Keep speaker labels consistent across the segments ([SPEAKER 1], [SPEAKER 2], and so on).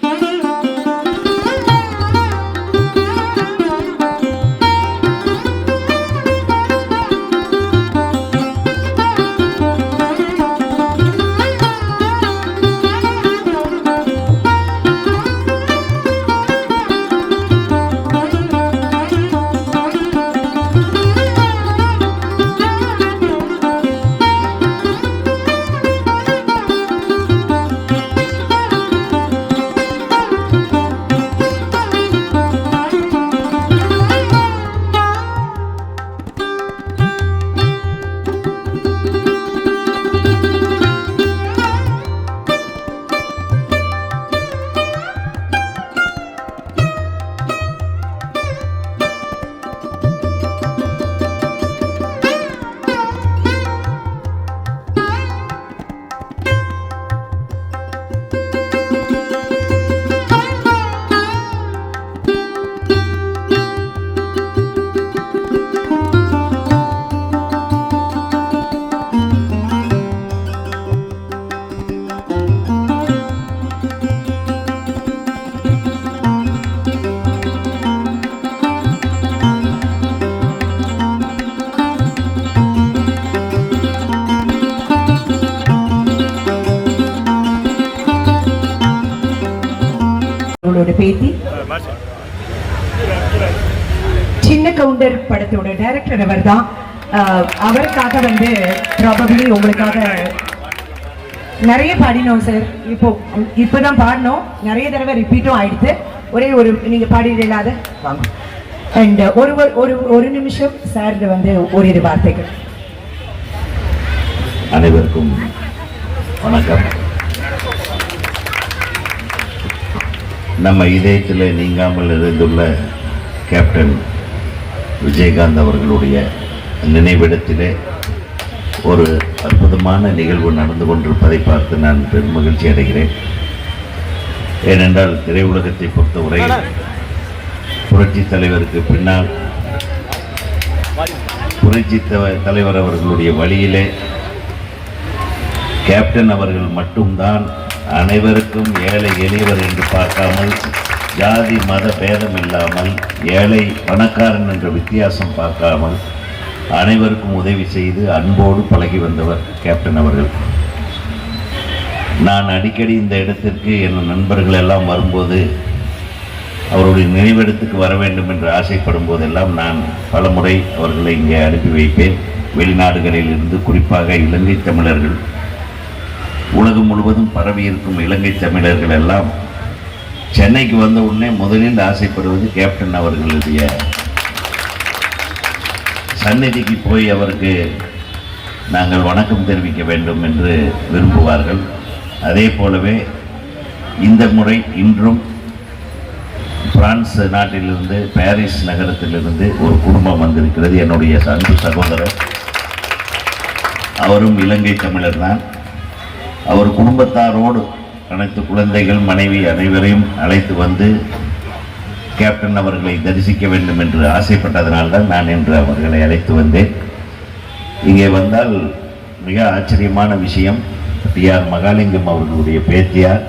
[SPEAKER 1] Música அவங்களோட பேத்தி சின்ன கவுண்டர் படத்தோட டைரக்டர் அவர் தான் அவருக்காக வந்து ப்ராபபிளி உங்களுக்காக நிறைய பாடினோம் சார் இப்போ இப்போதான் பாடினோம். நிறைய தடவை ரிப்பீட்டும் ஆயிடுச்சு ஒரே ஒரு நீங்க பாடிடல அதை? வாங்க. அண்ட் ஒரு ஒரு- ஒரு ஒரு நிமிஷம் சார் வந்து ஓரிரு வார்த்தைகள்.
[SPEAKER 2] அனைவருக்கும் வணக்கம். நம்ம இதயத்தில் நீங்காமல் இருந்துள்ள கேப்டன் விஜயகாந்த் அவர்களுடைய நினைவிடத்திலே ஒரு அற்புதமான நிகழ்வு நடந்து கொண்டிருப்பதை பார்த்து நான் பெரும் மகிழ்ச்சி அடைகிறேன். ஏனென்றால் திரையுலகத்தை பொறுத்தவரை புரட்சி தலைவருக்கு பின்னால் புரட்சி த- தலைவர் அவர்களுடைய வழியிலே கேப்டன் அவர்கள் மட்டும்தான் அனைவருக்கும் ஏழை எளியவர் என்று பார்க்காமல் ஜாதி மத பேதம் இல்லாமல் ஏழை பணக்காரன் என்ற வித்தியாசம் பார்க்காமல் அனைவருக்கும் உதவி செய்து அன்போடு பழகி வந்தவர் கேப்டன் அவர்கள். நான் அடிக்கடி இந்த இடத்திற்கு என் நண்பர்கள் எல்லாம் வரும்போது அவருடைய நினைவிடத்துக்கு வர வேண்டும் என்று ஆசைப்படும் போதெல்லாம் நான் பலமுறை அவர்களை இங்கே அனுப்பி வைப்பேன். வெளிநாடுகளில் இருந்து குறிப்பாக இலங்கை தமிழர்கள் உலகம் முழுவதும் பரவி இருக்கும் இலங்கை தமிழர்கள் எல்லாம் சென்னைக்கு வந்த உடனே முதலில் ஆசைப்படுவது கேப்டன் அவர்களுடைய சந்நிதிக்கு போய் அவருக்கு நாங்கள் வணக்கம் தெரிவிக்க வேண்டும் என்று விரும்புவார்கள். அதே போலவே இந்த முறை இன்றும் பிரான்ஸ் நாட்டிலிருந்து பாரிஸ் நகரத்திலிருந்து ஒரு குடும்பம் வந்திருக்கிறது. என்னுடைய அன்பு சகோதரர். அவரும் இலங்கை தமிழர் தான். அவர் குடும்பத்தாரோடு அனைத்து குழந்தைகள் மனைவி அனைவரையும் அழைத்து வந்து கேப்டன் அவர்களை தரிசிக்க வேண்டும் என்று ஆசைப்பட்டதனால்தான் நான் இன்று அவர்களை அழைத்து வந்தேன். இங்கே வந்தால் மிக ஆச்சரியமான விஷயம். டி ஆர் மகாலிங்கம் அவர்களுடைய பேத்தியார்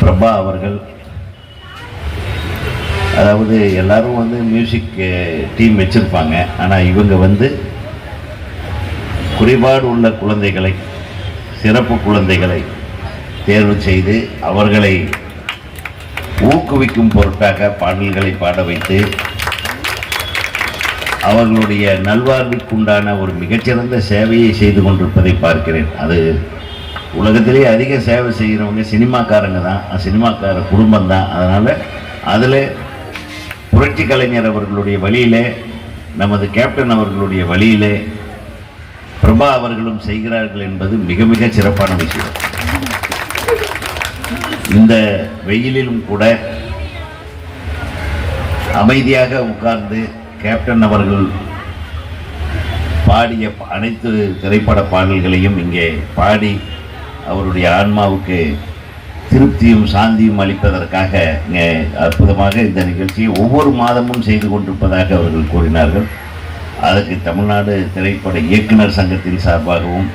[SPEAKER 2] பிரபா அவர்கள். அதாவது எல்லாரும் வந்து மியூசிக் டீம் வச்சுருப்பாங்க. ஆனால் இவங்க வந்து குறைபாடு உள்ள குழந்தைகளை சிறப்பு குழந்தைகளை தேர்வு செய்து அவர்களை ஊக்குவிக்கும் பொருட்டாக பாடல்களை பாட வைத்து அவர்களுடைய நல்வாழ்வுக்குண்டான ஒரு மிகச்சிறந்த சேவையை செய்து கொண்டிருப்பதை பார்க்கிறேன். அது உலகத்திலே அதிக சேவை செய்கிறவங்க சினிமாக்காரங்க தான். சினிமாக்கார குடும்பம் தான். அதனால் அதில் புரட்சி கலைஞர் அவர்களுடைய வழியிலே நமது கேப்டன் அவர்களுடைய வழியிலே பிரபா அவர்களும் செய்கிறார்கள் என்பது மிக மிக சிறப்பான விஷயம். இந்த வெயிலிலும் கூட அமைதியாக உட்கார்ந்து கேப்டன் அவர்கள் பாடிய அனைத்து திரைப்பட பாடல்களையும் இங்கே பாடி அவருடைய ஆன்மாவுக்கு திருப்தியும் சாந்தியும் அளிப்பதற்காக இங்கே அற்புதமாக இந்த நிகழ்ச்சியை ஒவ்வொரு மாதமும் செய்து கொண்டிருப்பதாக அவர்கள் கூறினார்கள். அதற்கு தமிழ்நாடு திரைப்பட இயக்குனர் சங்கத்தின் சார்பாகவும்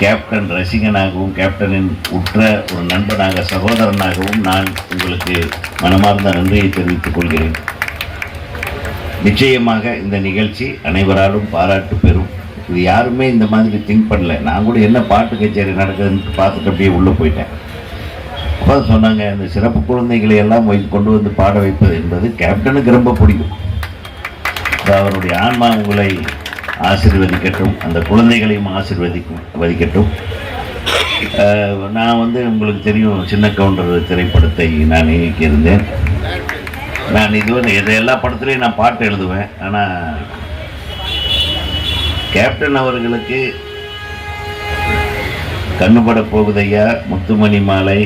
[SPEAKER 2] கேப்டன் ரசிகனாகவும் கேப்டனின் உற்ற ஒரு நண்பனாக சகோதரனாகவும் நான் உங்களுக்கு மனமார்ந்த நன்றியை தெரிவித்துக் கொள்கிறேன். நிச்சயமாக இந்த நிகழ்ச்சி அனைவராலும் பாராட்டு பெறும். இது யாருமே இந்த மாதிரி திங்க் பண்ணல. நான் கூட என்ன பாட்டு கச்சேரி நடக்குதுன்னு பார்த்துட்டு அப்படியே உள்ளே போயிட்டேன். அப்போ சொன்னாங்க இந்த சிறப்பு குழந்தைகளை எல்லாம் கொண்டு வந்து பாட வைப்பது என்பது கேப்டனுக்கு ரொம்ப பிடிக்கும். அவருடைய ஆன்மா உங்களை ஆசிர்வதிக்கட்டும் அந்த குழந்தைகளையும் ஆசிர்வதிக்கும் வதிக்கட்டும். நான் வந்து உங்களுக்கு தெரியும் சின்ன கவுண்டர் திரைப்படத்தை நான் இயக்கியிருந்தேன். நான் இதுவரை இது எல்லா படத்துலையும் நான் பாட்டு எழுதுவேன். ஆனால் கேப்டன் அவர்களுக்கு கண்ணுபட போகுதையா முத்துமணி மாலை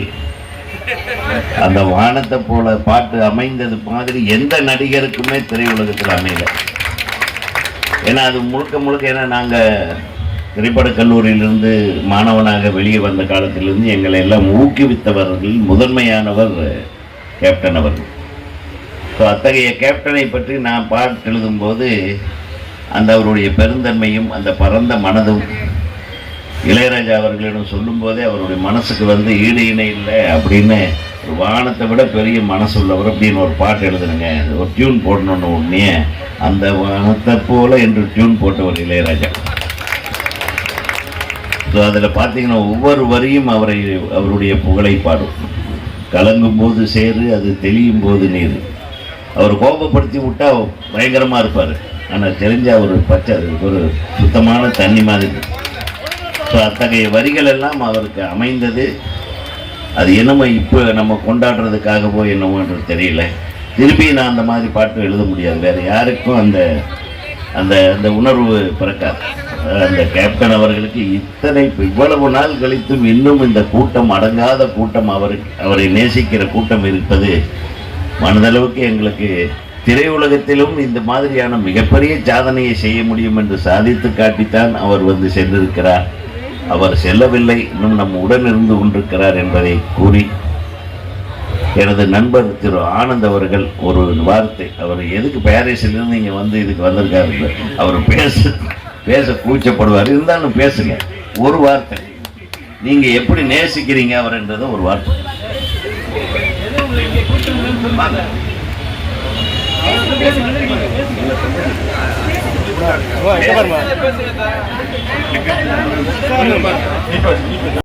[SPEAKER 2] அந்த வானத்தை போல பாட்டு அமைந்தது மாதிரி எந்த நடிகருக்குமே திரையுலகத்தில் அமையல. ஏன்னா அது முழுக்க முழுக்க ஏன்னா நாங்கள் திரைப்படக் கல்லூரியிலிருந்து மாணவனாக வெளியே வந்த காலத்திலிருந்து எங்களை எல்லாம் ஊக்குவித்தவர்கள் முதன்மையானவர் கேப்டன் அவர்கள். ஸோ அத்தகைய கேப்டனை பற்றி நான் பாட்டு எழுதும்போது அந்த அவருடைய பெருந்தன்மையும் அந்த பரந்த மனதும் இளையராஜா அவர்களிடம் சொல்லும்போதே அவருடைய மனசுக்கு வந்து ஈடு இணை இல்லை அப்படின்னு ஒரு வானத்தை விட பெரிய மனசு உள்ளவர் அப்படின்னு ஒரு பாட்டு எழுதுனுங்க. ஒரு டியூன் போடணுன்னு உடனே அந்த வானத்தை போல என்று டியூன் போட்டவர் இளையராஜா. ஸோ அதில் பார்த்தீங்கன்னா ஒவ்வொரு வரியும் அவரை அவருடைய புகழை பாடும். கலங்கும் போது சேரு அது தெளியும் போது நீர். அவர் கோபப்படுத்தி விட்டால் பயங்கரமாக இருப்பார். ஆனால் தெரிஞ்ச ஒரு பச்சை ஒரு சுத்தமான தண்ணி மாதிரி. ஸோ அத்தகைய வரிகள் எல்லாம் அவருக்கு அமைந்தது. அது என்னமோ இப்போ நம்ம கொண்டாடுறதுக்காகவோ என்னமோன்றது தெரியல. திருப்பி நான் அந்த மாதிரி பாட்டு எழுத முடியாது. வேறு யாருக்கும் அந்த அந்த அந்த உணர்வு பிறக்காது. அந்த கேப்டன் அவர்களுக்கு இத்தனை இவ்வளவு நாள் கழித்தும் இன்னும் இந்த கூட்டம் அடங்காத கூட்டம் அவருக்கு அவரை நேசிக்கிற கூட்டம் இருப்பது மனதளவுக்கு எங்களுக்கு திரையுலகத்திலும் இந்த மாதிரியான மிகப்பெரிய சாதனையை செய்ய முடியும் என்று சாதித்து காட்டித்தான் அவர் வந்து சென்றிருக்கிறார். அவர் செல்லவில்லை இன்னும் நம் உடன் இருந்து கொண்டிருக்கிறார் என்பதை கூறி எனது நண்பர் திரு ஆனந்த் அவர்கள் ஒரு வார்த்தை அவர் எதுக்கு பாரிஸிலிருந்து இங்கே வந்து இதுக்கு வந்திருக்காரு அவர் பேச பேச கூச்சப்படுவார். இருந்தாலும் பேசுங்க ஒரு வார்த்தை. நீங்கள் எப்படி நேசிக்கிறீங்க அவர் என்றதும் ஒரு வார்த்தை.
[SPEAKER 3] ஓ, இங்க பாருமா